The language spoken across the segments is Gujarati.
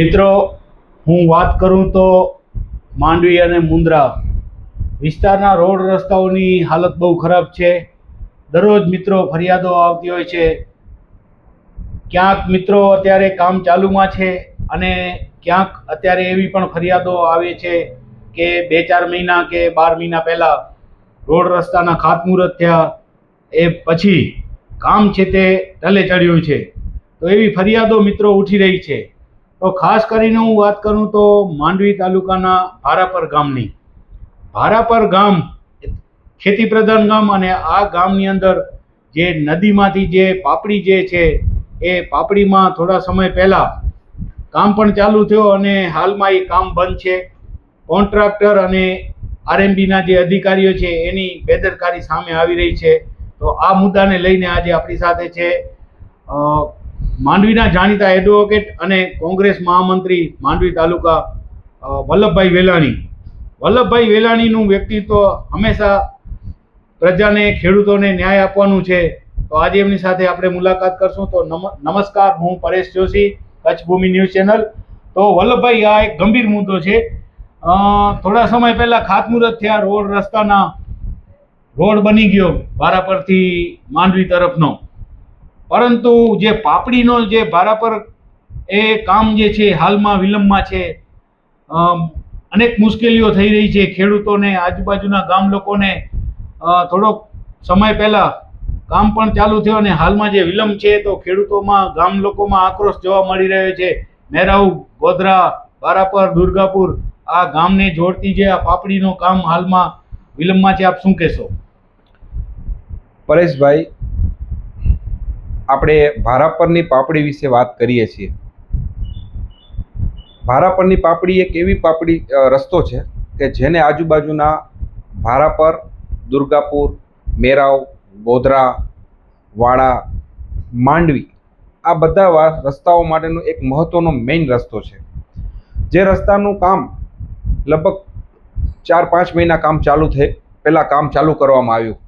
મિત્રો, હું વાત કરું તો માંડવી અને મુંદ્રા. વિસ્તારના રોડ રસ્તાઓની હાલત બહુ ખરાબ છે. દરરોજ મિત્રો ફરિયાદો આવતી હોય છે. ક્યાંક મિત્રો અત્યારે કામ ચાલુમાં છે અને ક્યાંક અત્યારે એવી પણ ફરિયાદો આવે છે કે બે ચાર મહિના કે બાર મહિના પહેલાં રોડ રસ્તાના ખાતમુહૂર્ત થયા. એ પછી કામ છે તે ટલે ચડ્યું છે. તો એવી ફરિયાદો મિત્રો ઉઠી રહી છે. તો ખાસ કરીને હું વાત કરું તો માંડવી તાલુકાના ભારાપર ગામની. ભારાપર ગામ ખેતી પ્રધાન ગામ અને આ ગામની અંદર જે નદીમાંથી જે પાપડી જે છે એ પાપડીમાં થોડા સમય પહેલાં કામ પણ ચાલુ થયો અને હાલમાં એ કામ બંધ છે. કોન્ટ્રાક્ટર અને આરએમબીના જે અધિકારીઓ છે એની બેદરકારી સામે આવી રહી છે. તો આ મુદ્દાને લઈને આજે આપણી સાથે છે માંડવીના જાણીતા એડવોકેટ અને કોંગ્રેસ મહામંત્રી માંડવી તાલુકા વલ્લભભાઈ વેલાણી. વલ્લભભાઈ વેલાણીનું વ્યક્તિત્વ હંમેશા પ્રજાને, ખેડૂતોને ન્યાય આપવાનું છે. તો આજે એમની સાથે આપણે મુલાકાત કરશું. તો નમ- નમસ્કાર, હું પરેશ જોશી કચ્છ ભૂમિ ન્યૂઝ ચેનલ. તો વલ્લભભાઈ, આ એક ગંભીર મુદ્દો છે. થોડા સમય પહેલાં ખાતમુહૂર્ત થયા, રોડ રસ્તાના રોડ બની ગયો ભારાપરથી માંડવી તરફનો. પરંતુ જે પાપડીનો જે ભારા પર એ કામ જે છે, હાલમાં વિલંબમાં છે અનેક મુશ્કેલીઓ થઈ રહી છે. ખેડૂતોને, આજુબાજુના ગામ લોકોને થોડોક સમય પહેલાં કામ પણ ચાલુ થયો અને હાલમાં જે વિલંબ છે, તો ખેડૂતોમાં, ગામ લોકોમાં આક્રોશ જોવા મળી રહ્યો છે. મેરાઉ, ગોધરા, બારાપર, દુર્ગાપુર, આ ગામને જોડતી જે આ પાપડીનું કામ હાલમાં વિલંબમાં છે, આપ શું કહેશો? પરેશભાઈ આપણે ભારાપરની પાપડી વિશે વાત કરીએ છીએ. ભારાપરની પાપડી એક એવી પાપડી રસ્તો છે કે જેને આજુબાજુના ભારાપર, દુર્ગાપુર, મેરાવ, ગોધરા, વાડા, માંડવી આ બધા રસ્તાઓ માટેનો એક મહત્ત્વનો મેઇન રસ્તો છે. જે રસ્તાનું કામ લગભગ ચાર, પાંચ મહિના કામ ચાલુ થઈ પહેલાં કામ ચાલુ કરવામાં આવ્યું.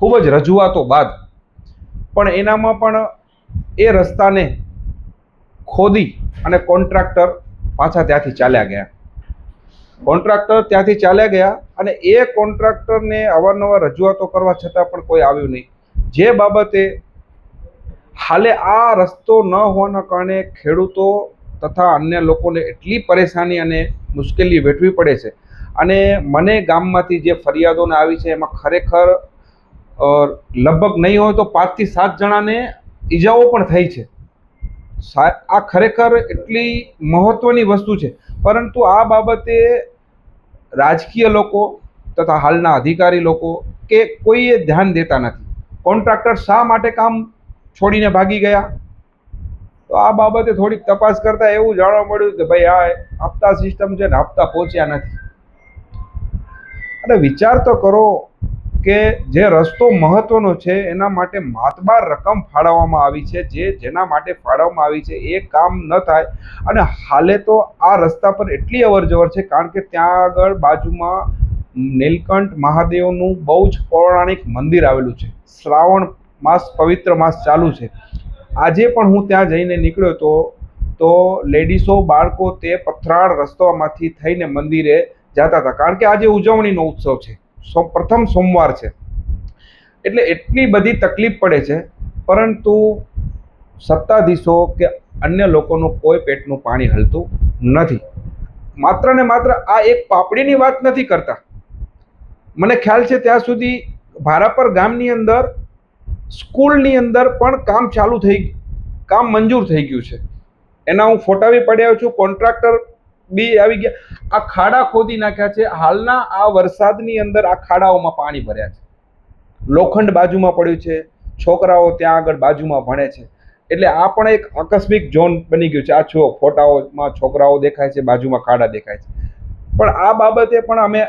ખૂબ જ રજૂઆતો બાદ પણ એનામાં પણ એ રસ્તાને ખોદી અને કોન્ટ્રાક્ટર પાછા ત્યાંથી ચાલ્યા ગયા. કોન્ટ્રાક્ટર ત્યાંથી ચાલ્યા ગયા અને એ કોન્ટ્રાક્ટરને અવારનવાર રજૂઆતો કરવા છતાં પણ કોઈ આવ્યું નહીં. જે બાબતે હાલે આ રસ્તો ન હોવાના કારણે ખેડૂતો તથા અન્ય લોકોને એટલી પરેશાની અને મુશ્કેલી વેઠવી પડે છે. અને મને ગામમાંથી જે ફરિયાદોને આવી છે, એમાં ખરેખર લગભગ નહીં હોય તો પાંચથી સાત જણાને ઈજાઓ પણ થઈ છે. આ ખરેખર એટલી મહત્વની વસ્તુ છે. પરંતુ આ બાબતે રાજકીય લોકો તથા હાલના અધિકારી લોકો કે કોઈએ ધ્યાન દેતા નથી. કોન્ટ્રાક્ટર શા માટે કામ છોડીને ભાગી ગયા? તો આ બાબતે થોડીક તપાસ કરતાં એવું જાણવા મળ્યું કે ભાઈ આ હપ્તા સિસ્ટમ છે ને હપ્તા પહોંચ્યા નથી. અને વિચાર તો કરો કે જે રસ્તો મહત્વનો છે, એના માટે માતબાર રકમ ફાળવવામાં આવી છે, જે જેના માટે ફાળવવામાં આવી છે, એ કામ ન થાય. અને હાલે તો આ રસ્તા પર એટલી અવર જવર છે, કારણ કે ત્યાં આગળ બાજુમાં નીલકંઠ મહાદેવનું બહુ જ પૌરાણિક મંદિર આવેલું છે. શ્રાવણ માસ, પવિત્ર માસ ચાલુ છે. આજે પણ હું ત્યાં જઈને નીકળ્યો તો તો લેડીસો, બાળકો તે પથરાળ રસ્તામાંથી થઈને મંદિરે જતા હતા. કારણ કે આજે ઉજવણીનો ઉત્સવ છે. પ્રથમ સોમવાર છે. એટલે એટલી બધી તકલીફ પડે છે, પરંતુ સત્તાધીશો કે અન્ય લોકોનું કોઈ પેટનું પાણી હલતું નથી. માત્ર ને માત્ર આ એક પાપડીની વાત નથી કરતા. મને ખ્યાલ છે ત્યાં સુધી ભારાપર ગામની અંદર, સ્કૂલની અંદર પણ કામ ચાલુ થઈ, કામ મંજૂર થઈ ગયું છે. એના હું ફોટા બી પડ્યા છું, કોન્ટ્રાક્ટર બી આવી ગયા. આ ખાડા ખોદી નાખ્યા છે. હાલના આ વરસાદની અંદર આ ખાડાઓમાં પાણી ભર્યા છે. લોખંડ બાજુમાં પડ્યું છે. છોકરાઓ ત્યાં આગળ બાજુમાં ભણે છે. એટલે આ પણ એક આકસ્મિક ઝોન બની ગયું છે. આ છો ફોટાઓમાં છોકરાઓ દેખાય છે, બાજુમાં ખાડા દેખાય છે. પણ આ બાબતે પણ અમે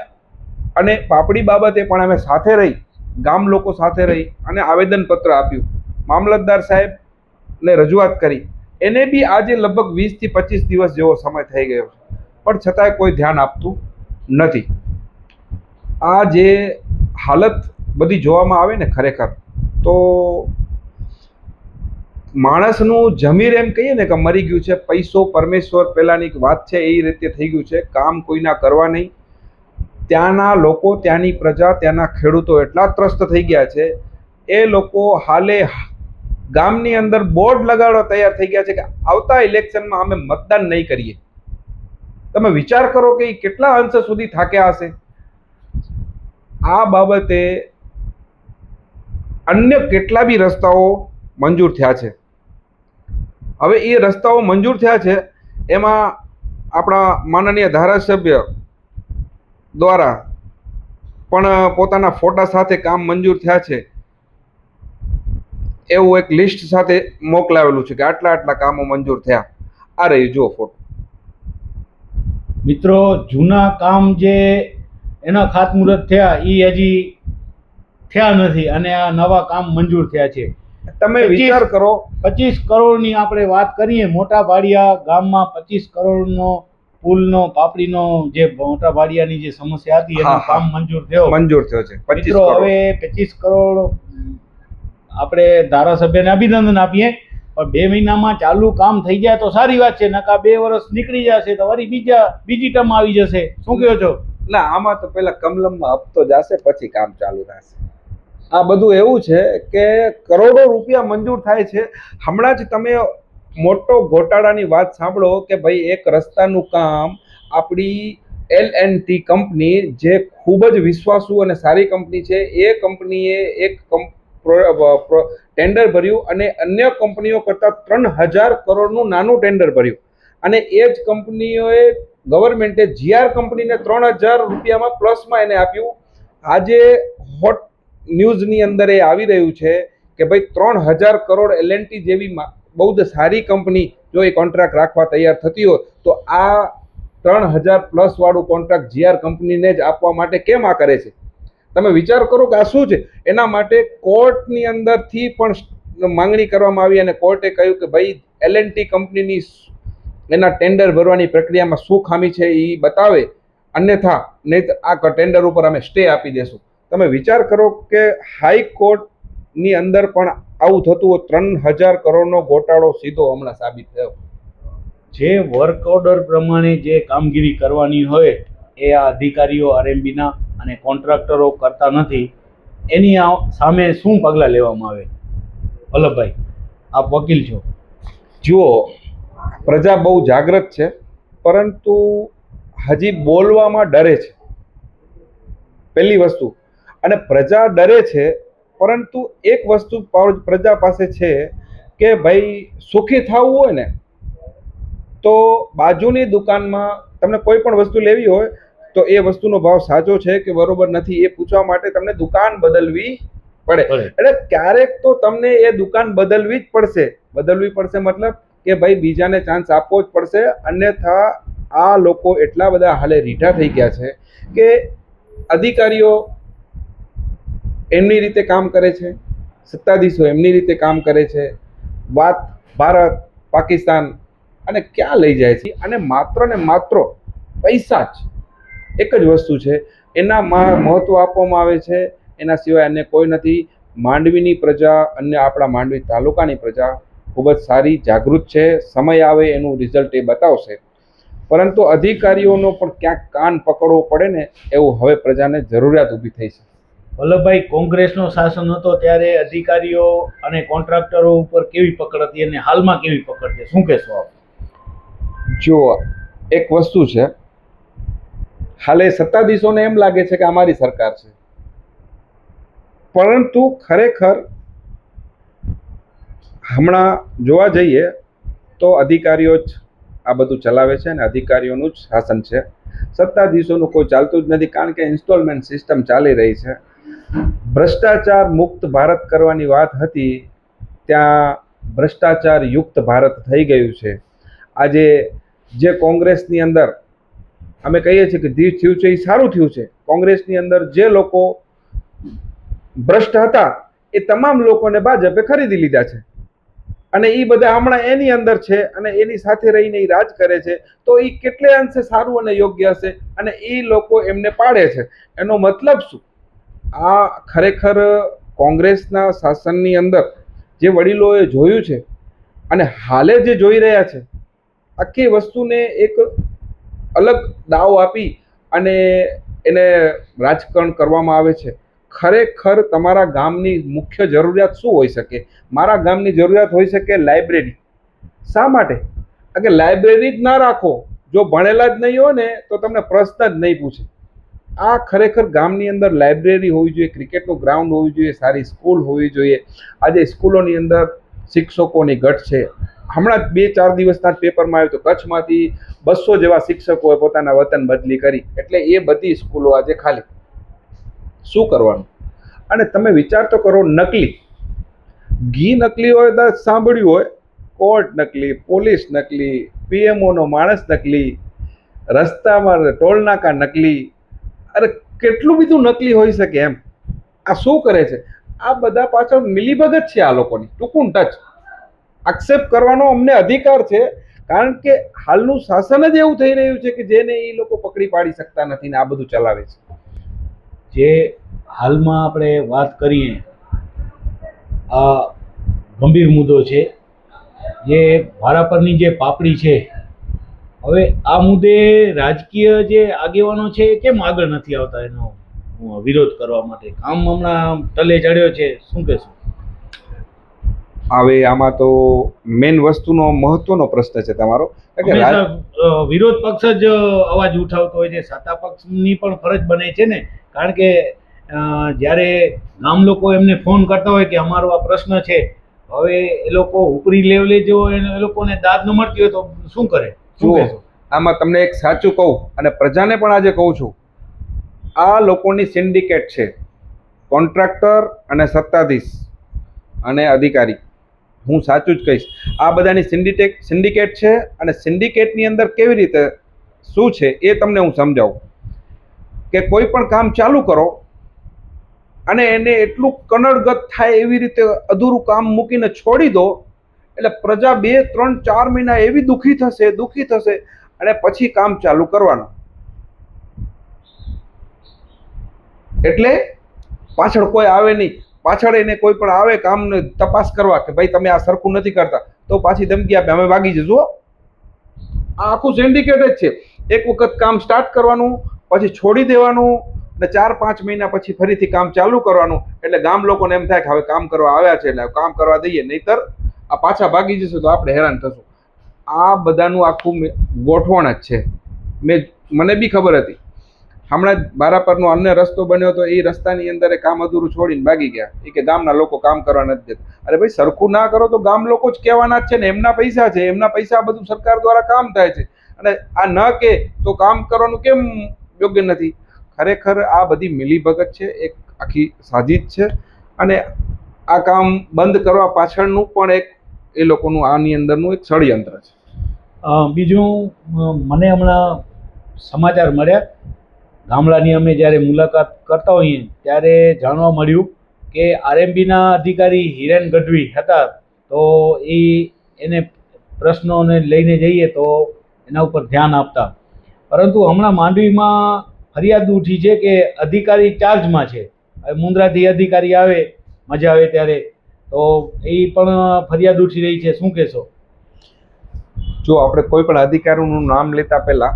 અને પાપડી બાબતે પણ અમે સાથે રહી, ગામ લોકો સાથે રહી અને આવેદનપત્ર આપ્યું. મામલતદાર સાહેબને રજૂઆત કરી. એને બી આજે લગભગ વીસથી પચીસ દિવસ જેવો સમય થઈ ગયો છે. પણ છતાંય કોઈ ધ્યાન આપતું નથી. આ જે હાલત બધી જોવામાં આવે ને ખરેખર, તો માણસનું જમીર એમ કહીએ ને કે મરી ગયું છે, પૈસો પરમેશ્વર પહેલાંની વાત છે, એ રીતે થઈ ગયું છે, કામ કોઈના કરવા નહીં. ત્યાંના લોકો, ત્યાંની પ્રજા, ત્યાંના ખેડૂતો એટલા ત્રસ્ત થઈ ગયા છે, એ લોકો હાલે ગામની અંદર બોર્ડ લગાડવા તૈયાર થઈ ગયા છે કે આવતા ઇલેક્શનમાં અમે મતદાન નહીં કરીએ. તમે વિચાર કરો કે એ કેટલા અંશ સુધી થાક્યા હશે? આ બાબતે અન્ય કેટલા બી રસ્તાઓ મંજૂર થયા છે. હવે એ રસ્તાઓ મંજૂર થયા છે, એમાં આપણા માનનીય ધારાસભ્ય દ્વારા પણ પોતાના ફોટા સાથે કામ મંજૂર થયા છે. એવું એક લિસ્ટ સાથે મોકલાવેલું છે કે આટલા આટલા કામો મંજૂર થયા. આ રહ્યું જુઓ ફોટો મિત્રો જૂના કામ જે એના ખાતમુહૂર્ત થયા એ હજી થયા નથી અને આ નવા કામ મંજૂર થયા છે. તમે વિચાર કરો. પચીસ કરોડની આપણે વાત કરીએ મોટા ભાડિયા ગામમાં પચીસ કરોડનો પુલનો પાપડીનો જે મોટા ભાડિયાની જે સમસ્યા હતી એનું કામ મંજૂર થયો. મંજૂર થયો છે. મિત્રો હવે પચીસ કરોડ આપણે ધારાસભ્યને અભિનંદન આપીએ. પણ બે મહિનામાં ચાલુ કામ થઈ જાય તો સારી વાત છે, નકા બે વર્ષ નીકળી જશે તો વળી બીજા, બીજી ટર્મ આવી જશે. શું કહો છો? ના આમાં તો પેલા કમલમમાં હપ્તો જશે, પછી કામ ચાલુ થશે. આ બધું એવું છે કે કરોડો રૂપિયા મંજૂર થાય છે. હમણાં જ તમે મોટો ગોટાળાની વાત સાંભળો કે ભાઈ એક રસ્તાનું કામ આપણી એલ એન્ડ ટી કંપની જે ખૂબ જ વિશ્વાસુ અને સારી કંપની છે, એ કંપનીએ એક ટેન્ડર ભર્યું અને અન્ય કંપનીઓ કરતાં ત્રણ હજાર કરોડનું નાનું ટેન્ડર ભર્યું. અને એ જ કંપનીઓએ ગવર્મેન્ટે જીઆર કંપનીને ત્રણ હજાર રૂપિયામાં પ્લસમાં એને આપ્યું. આજે હોટ ન્યૂઝની અંદર એ આવી રહ્યું છે કે ભાઈ ત્રણ હજાર કરોડ એલએનટી જેવી બહુ જ સારી કંપની જો એ કોન્ટ્રાક્ટ રાખવા તૈયાર થતી હોય, તો આ ત્રણ હજાર પ્લસવાળું કોન્ટ્રાક્ટ જીઆર કંપનીને જ આપવા માટે કેમ આ કરે છે? તમે વિચાર કરો કે આ શું છે? એના માટે કોર્ટની અંદરથી પણ માંગણી કરવામાં આવી અને કોર્ટે કહ્યું કે ભાઈ ટી કંપનીની એના ટેન્ડર ભરવાની પ્રક્રિયામાં શું ખામી છે એ બતાવે. અન્યથા, નહીં આ ટેન્ડર ઉપર અમે સ્ટે આપી દેશું. તમે વિચાર કરો કે હાઈકોર્ટની અંદર પણ આવું થતું હોય, ત્રણ હજાર કરોડનો ગોટાળો સીધો હમણાં સાબિત થયો. જે વર્ક ઓર્ડર પ્રમાણે જે કામગીરી કરવાની હોય, એ આ અધિકારીઓ આરએમબીના અને કોન્ટ્રાક્ટરો કરતા નથી, એની સામે શું પગલાં લેવામાં આવે? વલ્લભભાઈ, આપ વકીલ છો. જુઓ, પ્રજા બહુ જાગૃત છે, પરંતુ હજી બોલવામાં ડરે છે. પહેલી વસ્તુ, અને પ્રજા ડરે છે, પરંતુ એક વસ્તુ પ્રજા પાસે છે કે ભાઈ, સુખી થવું હોય ને, તો બાજુની દુકાનમાં તમને કોઈ પણ વસ્તુ લેવી હોય તો એ વસ્તુનો ભાવ સાચો છે કે બરોબર નથી એ પૂછવા માટે તમને દુકાન બદલવી પડે. એટલે ક્યારેક તો તમને એ દુકાન બદલવી જ પડશે. બદલવી પડશે મતલબ કે ભાઈ બીજાને ચાન્સ આપવો જ પડશે. અન્યથા આ લોકો એટલા બધા હાલે રીઢા થઈ ગયા છે કે અધિકારીઓ એમની રીતે કામ કરે છે સત્તાધીશો એમની રીતે કામ કરે છે. વાત ભારત પાકિસ્તાન અને ક્યાં લઈ જાય છે? અને માત્ર ને માત્ર પૈસા જ એક જ વસ્તુ છે. એના મહત્વ આપવામાં આવે છે. એના સિવાય અન્ય કોઈ નથી. માંડવીની પ્રજા અને આપણા માંડવી તાલુકાની પ્રજા ખૂબ જ સારી જાગૃત છે. સમય આવે એનું રિઝલ્ટ એ બતાવશે. પરંતુ અધિકારીઓનો પણ ક્યાંક કાન પકડવો પડે ને એવું હવે પ્રજાને જરૂરિયાત ઊભી થઈ છે. વલ્લભભાઈ કોંગ્રેસનો શાસન હતો ત્યારે અધિકારીઓ અને કોન્ટ્રાક્ટરો ઉપર કેવી પકડ હતી અને હાલમાં કેવી પકડ છે? શું કહેશો આપ? જો એક વસ્તુ છે હાલે સત્તાધીશોને એમ લાગે છે કે અમારી સરકાર છે. પરંતુ ખરેખર હમણાં જોવા જઈએ તો અધિકારીઓ જ આ બધું ચલાવે છે અને અધિકારીઓનું જ શાસન છે. સત્તાધીશોનું કોઈ ચાલતું જ નથી કારણ કે ઇન્સ્ટોલમેન્ટ સિસ્ટમ ચાલી રહી છે. ભ્રષ્ટાચાર મુક્ત ભારત કરવાની વાત હતી ત્યાં ભ્રષ્ટાચાર યુક્ત ભારત થઈ ગયું છે. આજે જે કોંગ્રેસની અંદર અમે કહીએ છીએ કે જે થયું છે, એ સારું થયું છે. કોંગ્રેસની અંદર જે લોકો ભ્રષ્ટ હતા, એ તમામ લોકોને ભાજપે ખરીદી લીધા છે. અને એ બધા હમણાં એની અંદર છે અને એની સાથે રહીને એ રાજ કરે છે. તો એ કેટલે અંશે સારું અને યોગ્ય હશે? અને એ લોકો એમને પાડે છે. એનો મતલબ શું? આ ખરેખર કોંગ્રેસના શાસનની અંદર જે વડીલોએ જોયું છે અને હાલે જે જોઈ રહ્યા છે, આખી વસ્તુને એક અલગ દાવ આપી અને એને રાજકારણ કરવામાં આવે છે. ખરેખર તમારા ગામની મુખ્ય જરૂરિયાત શું હોઈ શકે? મારા ગામની જરૂરિયાત હોઈ શકે લાઇબ્રેરી શા માટે? કારણ કે લાઇબ્રેરી જ ના રાખો. જો ભણેલા જ નહીં હોય ને, તો તમને પ્રશ્ન જ નહીં પૂછે. આ ખરેખર ગામની અંદર લાઇબ્રેરી હોવી જોઈએ ક્રિકેટનું ગ્રાઉન્ડ હોવું જોઈએ, સારી સ્કૂલ હોવી જોઈએ. આજે સ્કૂલોની અંદર શિક્ષકોની ઘટ છે. હમણાં બે ચાર દિવસના જ પેપરમાં આવ્યું તો કચ્છમાંથી બસો જેવા શિક્ષકોએ પોતાના વતન બદલી કરી. એટલે એ બધી સ્કૂલો આજે ખાલી. શું કરવાનું? અને તમે વિચાર તો કરો નકલી. ઘી નકલી હોય તો સાંભળ્યું હોય, કોર્ટ નકલી, પોલીસ નકલી, પીએમઓનો માણસ નકલી, રસ્તામાં ટોલનાકા નકલી, અરે કેટલું બધું નકલી હોઈ શકે એમ? આ શું કરે છે? આ બધા પાછળ મિલીભગત છે આ લોકોની, ટૂંકું ટચ. આક્ષેપ કરવાનો અમને અધિકાર છે, કારણ કે હાલનું શાસન જ એવું થઈ રહ્યું છે કે જેને એ લોકો પકડી પાડી શકતા નથી ને આ બધું ચલાવે છે. જે હાલમાં આપણે વાત કરીએ, આ ગંભીર મુદ્દો છે, જે ભારાપરની જે પાપડી છે, હવે આ મુદ્દે રાજકીય જે આગેવાનો છે કેમ આગળ નથી આવતા એનો વિરોધ કરવા માટે? કામ હમણાં ટલે ચડ્યો છે, શું કહેશો? હવે આમાં તો મેન વસ્તુનો મહત્વનો પ્રશ્ન છે તમારો. કે વિરોધ પક્ષ જ અવાજ ઉઠાવતો હોય છે. સત્તા પક્ષની પણ ફરજ બને છે ને. કારણ કે જ્યારે ગામ લોકો એમને ફોન કરતા હોય કે અમારો આ પ્રશ્ન છે હવે એ લોકો ઉપરી લેવલે જો એને- એ લોકોને દાદ ન મળતી હોય તો શું કરે? જુઓ આમાં તમને એક સાચું કહું અને પ્રજાને પણ આજે કહું છું. આ લોકોની સિન્ડિકેટ છે. કોન્ટ્રાક્ટર અને સત્તાધીશ અને અધિકારી. હું સાચું જ કહીશ. આ બધાની સિન્ડિટેક સિન્ડિકેટ છે અને સિન્ડિકેટની અંદર કેવી રીતે શું છે એ તમને હું સમજાવું. કે કોઈ પણ કામ ચાલુ કરો અને એને એટલું કનડગત થાય એવી રીતે અધૂરું કામ મૂકીને છોડી દો, એટલે પ્રજા બે, ત્રણ, ચાર મહિના એવી દુઃખી થશે દુઃખી થશે, અને પછી કામ ચાલુ કરવાનું. એટલે પાછળ કોઈ આવે નહીં. પાછળ એને કોઈ પણ આવે કામને તપાસ કરવા કે ભાઈ તમે આ સરખું નથી કરતા, તો પાછી ધમકી આપે. અમે ભાગી જશું આ આખું સિન્ડિકેટ જ છે. એક વખત કામ સ્ટાર્ટ કરવાનું, પછી છોડી દેવાનું, ને ચાર પાંચ મહિના પછી ફરીથી કામ ચાલુ કરવાનું. એટલે ગામ લોકોને એમ થાય કે હવે કામ કરવા આવ્યા છે, એટલે કામ કરવા દઈએ. નહીતર આ પાછા ભાગી જશે તો આપણે હેરાન થશું. આ બધાનું આખું ગોઠવણ જ છે. મેં મને બી ખબર હતી. હમણાં જ બારાપરનો અન્ય રસ્તો બન્યો તો એ રસ્તાની અંદર કામ અધૂરું છોડીને ભાગી ગયા. એ કે ગામના લોકો કામ કરવા નથી દેતા. અરે ભાઈ, સરખું ના કરો તો ગામ લોકો જ કહેવાના જ છે ને, એમના પૈસા છે, એમના પૈસા બધું સરકાર દ્વારા કામ થાય છે. અને આ ન કે તો કામ કરવાનું કેમ યોગ્ય નથી? ખરેખર આ બધી મિલીભગત છે, એક આખી સાજિદ છે. અને આ કામ બંધ કરવા પાછળનું પણ એક એ લોકોનું આની અંદરનું એક ષડયંત્ર છે. બીજું મને હમણાં સમાચાર મળ્યા. ગામડાની અમે જ્યારે મુલાકાત કરતા હોઈએ, ત્યારે જાણવા મળ્યું કે આરએમબીના અધિકારી હિરેન ગઢવી હતા. તો એ એને પ્રશ્નોને લઈને જઈએ તો એના ઉપર ધ્યાન આપતા. પરંતુ હમણાં માંડવીમાં ફરિયાદ ઉઠી છે કે અધિકારી ચાર્જમાં છે. હવે મુંદ્રાથી અધિકારી આવે, મજા આવે ત્યારે. તો એ પણ ફરિયાદ ઉઠી રહી છે. શું કહેશો? જો આપણે કોઈ પણ અધિકારીનું નામ લેતા પહેલા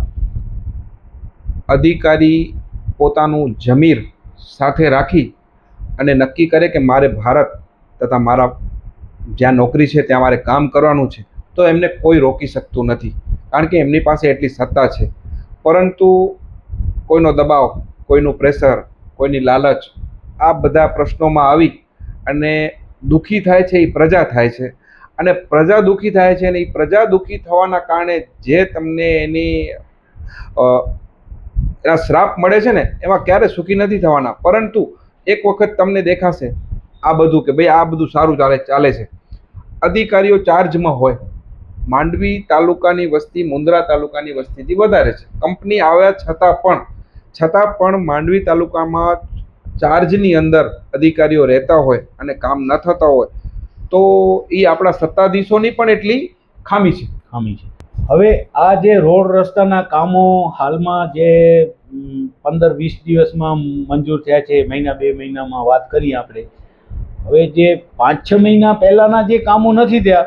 અધિકારી પોતાનું જમીર સાથે રાખી અને નક્કી કરે કે મારે ભારત તથા મારા જ્યાં નોકરી છે ત્યાં મારે કામ કરવાનું છે, તો એમને કોઈ રોકી શકતું નથી. કારણ કે એમની પાસે એટલી સત્તા છે. પરંતુ કોઈનો દબાવ, કોઈનું પ્રેશર, કોઈની લાલચ, આ બધા પ્રશ્નોમાં આવી અને દુઃખી થાય છે, એ પ્રજા થાય છે. અને પ્રજા દુઃખી થાય છે અને એ પ્રજા દુઃખી થવાના કારણે જે તમને એની એના શ્રાપ મળે છે ને, એમાં ક્યારે સુખી નથી થવાના. પરંતુ એક વખત તમને દેખાશે આ બધું કે ભાઈ આ બધું સારું ચાલે ચાલે છે. અધિકારીઓ ચાર્જમાં હોય. માંડવી તાલુકાની વસ્તી, મુન્દ્રા તાલુકાની વસ્તીથી વધારે છે. કંપની આવ્યા છતાં પણ છતાં પણ માંડવી તાલુકામાં ચાર્જની અંદર અધિકારીઓ રહેતા હોય અને કામ ન થતા હોય, તો એ આપણા સત્તાધીશોની પણ એટલી ખામી છે. ખામી છે. હવે આ જે રોડ રસ્તાના કામો હાલમાં જે પંદર વીસ દિવસમાં મંજૂર થયા છે, મહિના બે મહિનામાં વાત કરીએ આપણે, હવે જે પાંચ છ મહિના પહેલાંના જે કામો નથી થયા,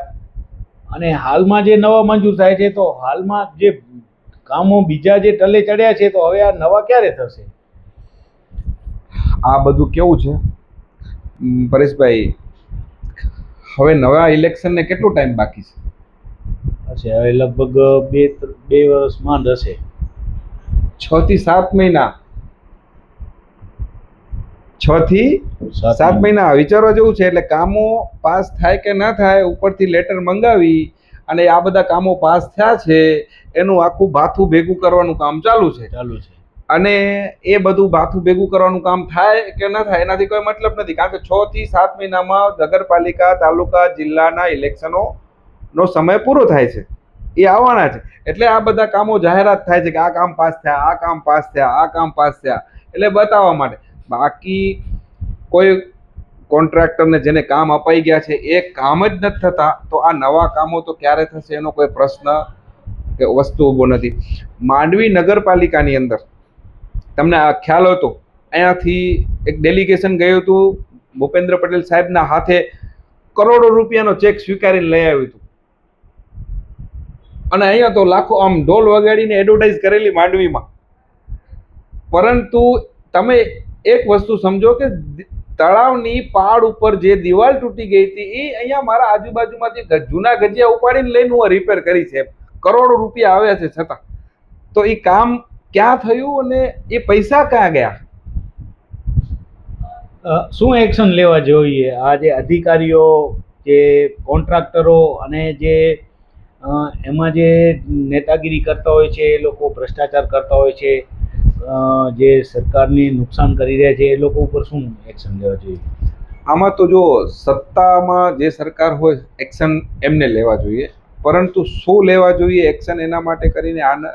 અને હાલમાં જે નવા મંજૂર થાય છે, તો હાલમાં જે કામો બીજા જે ટલે ચડ્યા છે, તો હવે આ નવા ક્યારે થશે? આ બધું કેવું છે? પરેશભાઈ, હવે નવા ઇલેક્શનને કેટલો ટાઈમ બાકી છે? હશે. હવે લગભગ બે બે વર્ષ માંડ હશે. છ થી સાત મહિના. છ થી સાત મહિના. વિચારવા જેવું છે એટલે કામો પાસ થાય કે ના થાય ઉપરથી લેટર મંગાવી અને આ બધા કામો પાસ થયા છે એનું આખું ભાથું ભેગું કરવાનું કામ ચાલુ છે. ચાલુ છે. અને એ બધું ભાથું ભેગું કરવાનું કામ થાય કે ન થાય એનાથી કોઈ મતલબ નથી. કારણ કે છ થી સાત મહિનામાં નગરપાલિકા તાલુકા જિલ્લાના ઇલેક્શનો નો સમય પૂરો થાય છે. એ આવવાના છે. એટલે આ બધા કામો જાહેરાત થાય છે કે આ કામ પાસ થયા, આ કામ પાસ થયા, આ કામ પાસ થયા. એટલે બતાવવા માટે બાકી કોઈ કોન્ટ્રાક્ટરને જેને કામ અપાઈ ગયા છે, એ કામ જ નથી થતા, તો આ નવા કામો તો ક્યારે થશે એનો કોઈ પ્રશ્ન કે વસ્તુ ઊભો નથી. માંડવી નગરપાલિકાની અંદર તમને આ ખ્યાલ હતો, અહીંયાથી એક ડેલિગેશન ગયું હતું, ભૂપેન્દ્ર પટેલ સાહેબના હાથે કરોડો રૂપિયાનો ચેક સ્વીકારીને લઈ આવ્યું હતું. અને અહીંયા તો લાખો આમ ઢોલ વગાડીને એડવર્ટાઇઝ કરેલી માંડવીમાં. પરંતુ તમે એક વસ્તુ સમજો કે તળાવની પાડ ઉપર જે દિવાલ તૂટી ગઈ હતી, એ અહીંયા મારા આજુબાજુમાંથી જૂના ગજિયા ઉપાડીને લઈને હું રિપેર કરી છે. કરોડો રૂપિયા આવ્યા છે છતાં. તો એ કામ ક્યાં થયું અને એ પૈસા ક્યાં ગયા? શું એક્શન લેવા જોઈએ? આ જે અધિકારીઓ જે કોન્ટ્રાક્ટરો અને જે એમાં જે નેતાગીરી કરતા હોય છે, એ લોકો ભ્રષ્ટાચાર કરતા હોય છે જે સરકારને નુકસાન કરી રહ્યા છે, એ લોકો ઉપર શું એક્શન લેવા જોઈએ? આમાં તો જો સત્તામાં જે સરકાર હોય એક્શન એમને લેવા જોઈએ. પરંતુ શું લેવા જોઈએ એક્શન એના માટે કરીને આના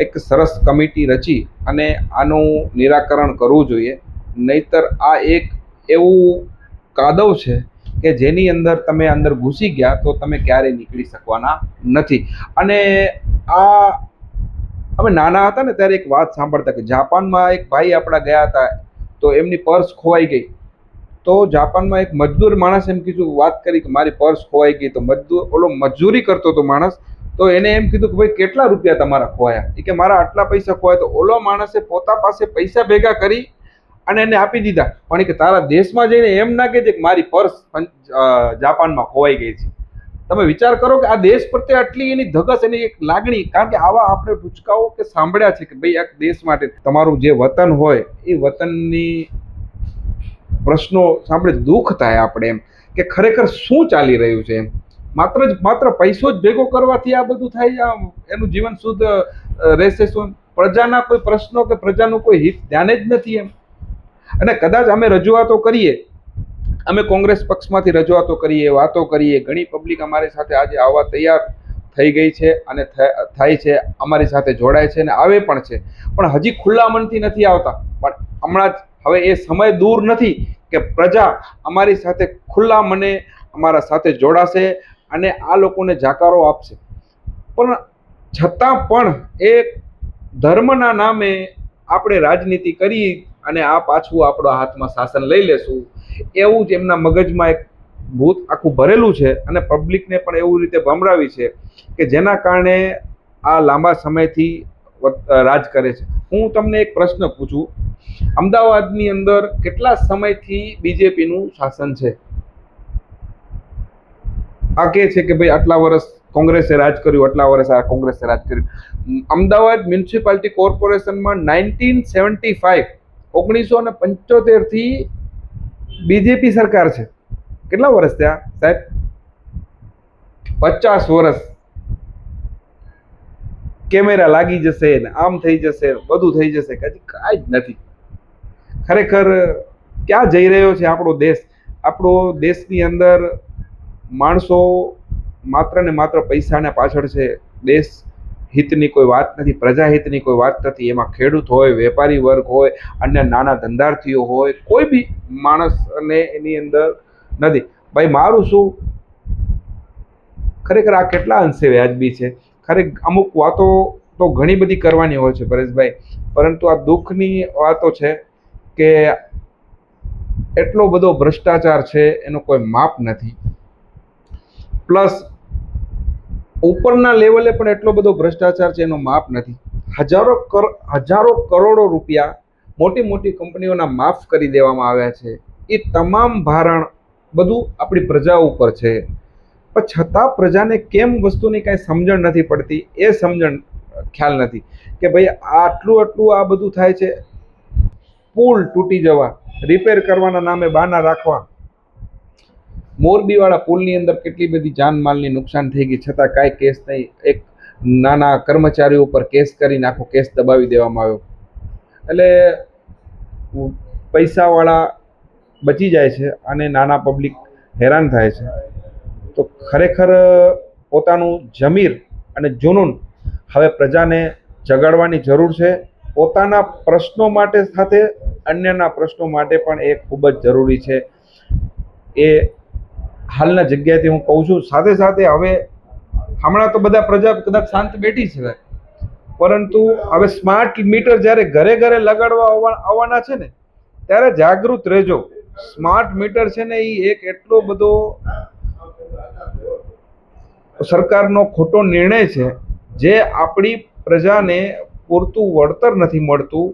એક- સરસ કમિટી રચી અને આનું નિરાકરણ કરવું જોઈએ. નહીતર આ એક એવું કાદવ છે કે જેની અંદર તમે અંદર ઘૂસી ગયા તો તમે ક્યારેય નીકળી શકવાના નથી. અને આ અમે નાના હતા ને ત્યારે એક વાત સાંભળતા કે જાપાનમાં એક ભાઈ આપણા ગયા હતા તો એમની પર્સ ખોવાઈ ગઈ. તો જાપાનમાં એક મજદૂર માણસ એમ કીધું, વાત કરી કે મારી પર્સ ખોવાઈ ગઈ તો મજદૂર, ઓલો મજૂરી કરતો હતો માણસ. તો એને એમ કીધું કે ભાઈ કેટલા રૂપિયા તમારા ખોવાયા? એ કે મારા આટલા પૈસા ખોવાયા તો ઓલો માણસે પોતા પાસે પૈસા ભેગા કરી અને એને આપી દીધા. પણ કે તારા દેશમાં જઈને એમ ના કહેજે કે મારી પર્સ જાપાનમાં ખોવાઈ ગઈ છે. તમે વિચાર કરો કે આ દેશ પ્રત્યે આટલી એની ધગસ, એની એક લાગણી, કારણ કે આવા આપણે ટૂચકાઓ કે સાંભળ્યા છે કે ભાઈ આ દેશ માટે તમારું જે વતન હોય, એ વતનની પ્રશ્નો સાંભળે દુઃખ થાય આપણે એમ, કે ખરેખર શું ચાલી રહ્યું છે એમ. માત્ર જ, માત્ર પૈસો જ ભેગો કરવાથી આ બધું થાય એનું જીવન શુદ્ધ રહેશે શું? પ્રજાના કોઈ પ્રશ્નો કે પ્રજાનું કોઈ હિત, ધ્યાને જ નથી એમ. અને કદાચ અમે રજૂઆતો કરીએ, અમે કોંગ્રેસ પક્ષમાંથી રજૂઆતો કરીએ, વાતો કરીએ, ઘણી પબ્લિક અમારી સાથે આજે આવવા તૈયાર થઈ ગઈ છે અને થાય છે, અમારી સાથે જોડાય છે અને આવે પણ છે. પણ હજી ખુલ્લા મનથી નથી આવતા. પણ હમણાં જ, હવે એ સમય દૂર નથી કે પ્રજા અમારી સાથે ખુલ્લા મને અમારા સાથે જોડાશે અને આ લોકોને જાકારો આપશે. પણ છતાં પણ એ ધર્મના નામે આપણે રાજનીતિ કરી અને આ પાછું આપણો હાથમાં શાસન લઈ લેશું. એવું જ એમના મગજમાં એક ભૂત આખું ભરેલું છે અને પબ્લિકને પણ એવું રીતે ભમરાવી છે કે જેના કારણે આ લાંબા સમયથી રાજ કરે છે. હું તમને એક પ્રશ્ન પૂછું. અમદાવાદની અંદર કેટલા સમયથી બીજેપીનું શાસન છે? આ કે છે કે ભાઈ આટલા વર્ષ કોંગ્રેસે રાજ કર્યું, આટલા વર્ષ આ કોંગ્રેસે રાજ કર્યું. અમદાવાદ મ્યુનિસિપાલિટી કોર્પોરેશનમાં નાઇન્ટીન સેવન્ટી ફાઇવ ઓગણીસો ને પંચોતેરથી બીજેપી સરકાર છે. કેટલા વર્ષ થયા? સાહેબ? પચાસ વર્ષ. કેમેરા લાગી જશે ને આમ થઈ જશે બધું થઈ જશે હજી કાંઈ જ નથી. ખરેખર ક્યાં જઈ રહ્યો છે આપણો દેશ? આપણો દેશની અંદર માણસો માત્ર ને માત્ર પૈસાને પાછળ છે. દેશ હિતની કોઈ વાત નથી પ્રજા હિતની કોઈ વાત નથી. એમાં ખેડૂત હોય, વેપારી વર્ગ હોય, અન્ય નાના ધંધાર્થીઓ હોય, કોઈ બી માણસને એની અંદર નથી. ભાઈ, મારું શું? ખરેખર આ કેટલા અંશે વ્યાજબી છે? ખરેખર અમુક વાતો તો ઘણી બધી કરવાની હોય છે, પરેશભાઈ. પરંતુ આ દુઃખની વાતો છે કે એટલો બધો ભ્રષ્ટાચાર છે, એનો કોઈ માપ નથી. પ્લસ ઉપરના લેવલે પણ એટલો બધો ભ્રષ્ટાચાર છે, એનો માપ નથી. હજારો કર, હજારો કરોડો રૂપિયા મોટી મોટી કંપનીઓના માફ કરી દેવામાં આવ્યા છે. એ તમામ ભારણ બધું આપણી પ્રજા ઉપર છે. પણ છતાં પ્રજાને કેમ વસ્તુની કાંઈ સમજણ નથી પડતી? એ સમજણ, ખ્યાલ નથી કે ભાઈ આટલું આટલું આ બધું થાય છે. પુલ તૂટી જવા, રિપેર કરવાના નામે બાના રાખવા. મોરબીવાળા પુલની અંદર કેટલી બધી જાનમાલની નુકસાન થઈ ગઈ, છતાં કાંઈ કેસ નહીં. એક નાના કર્મચારીઓ ઉપર કેસ કરીને આખો કેસ દબાવી દેવામાં આવ્યો. એટલે પૈસાવાળા બચી જાય છે અને નાના પબ્લિક હેરાન થાય છે. તો ખરેખર પોતાનું જમીર અને જુનૂન હવે પ્રજાને જગાડવાની જરૂર છે. પોતાના પ્રશ્નો માટે સાથે અન્યના પ્રશ્નો માટે પણ એ ખૂબ જ જરૂરી છે. એ હાલના જગ્યાએથી હું કહું છું, સાથે સાથે હવે હમણાં તો બધા પ્રજા કદાચ શાંત બેઠી છે પરંતુ હવે સ્માર્ટ મીટર જ્યારે ઘરે ઘરે લગાડવા આવવાના છે ને, ત્યારે જાગૃત રહેજો. સ્માર્ટ મીટર છે ને એ એક એટલો બધો સરકારનો ખોટો નિર્ણય છે, જે આપણી પ્રજાને પૂરતું વળતર નથી મળતું,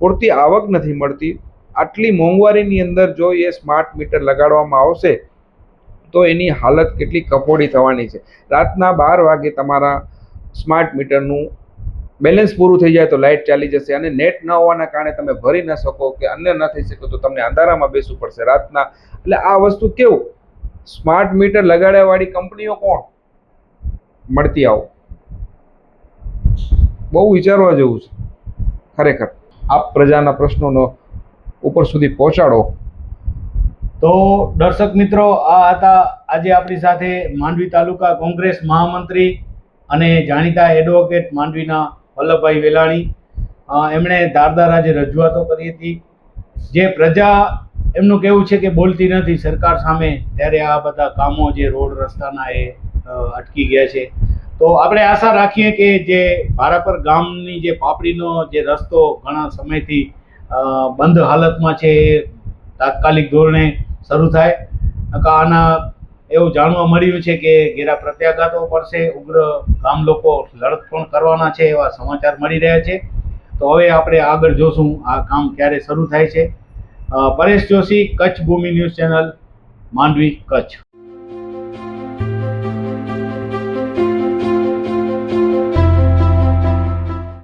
પૂરતી આવક નથી મળતી. આટલી મોંઘવારીની અંદર જો એ સ્માર્ટ મીટર લગાડવામાં આવશે તો એની હાલત કેટલી કફોડી થવાની છે. રાતના બાર વાગે તમારા સ્માર્ટ મીટરનું બેલેન્સ પૂરું થઈ જાય તો લાઇટ ચાલી જશે અને નેટ ન હોવાના કારણે તમે ભરી ન શકો કે અન્ય ન થઈ શકો તો તમને અંધારામાં બેસવું પડશે રાતના. એટલે આ વસ્તુ કેવું? સ્માર્ટ મીટર લગાડ્યાવાળી કંપનીઓ કોણ? મળતી આવો. બહુ વિચારવા જેવું છે. ખરેખર. આપ પ્રજાના પ્રશ્નોનો ઉપર સુધી પહોંચાડો. તો દર્શક મિત્રો, આ હતા આજે આપણી સાથે માંડવી તાલુકા કોંગ્રેસ મહામંત્રી અને જાણીતા એડવોકેટ માંડવીના વલ્લભભાઈ વેલાણી. એમણે ધારદાર આજે રજૂઆતો કરી હતી. જે પ્રજા, એમનું કહેવું છે કે બોલતી નથી, સરકાર સામે ત્યારે આ બધા કામો જે રોડ રસ્તાના એ અટકી ગયા છે. તો આપણે આશા રાખીએ કે જે ભારાપર ગામની જે પાપડીનો જે રસ્તો ઘણા સમયથી બંધ હાલતમાં છે તાત્કાલિક ધોરણે શરૂ થાય. આના એવું જાણવા મળ્યું છે કે ઘેરા પ્રત્યાઘાતો પડશે. ઉગ્ર ગામ લોકો લડત પણ કરવાના છે એવા સમાચાર મળી રહ્યા છે. તો હવે આપણે આગળ જોશું આ કામ ક્યારે શરૂ થાય છે. Paresh Joshi, Kutch Bhoomi news channel, Mandvi, Kutch.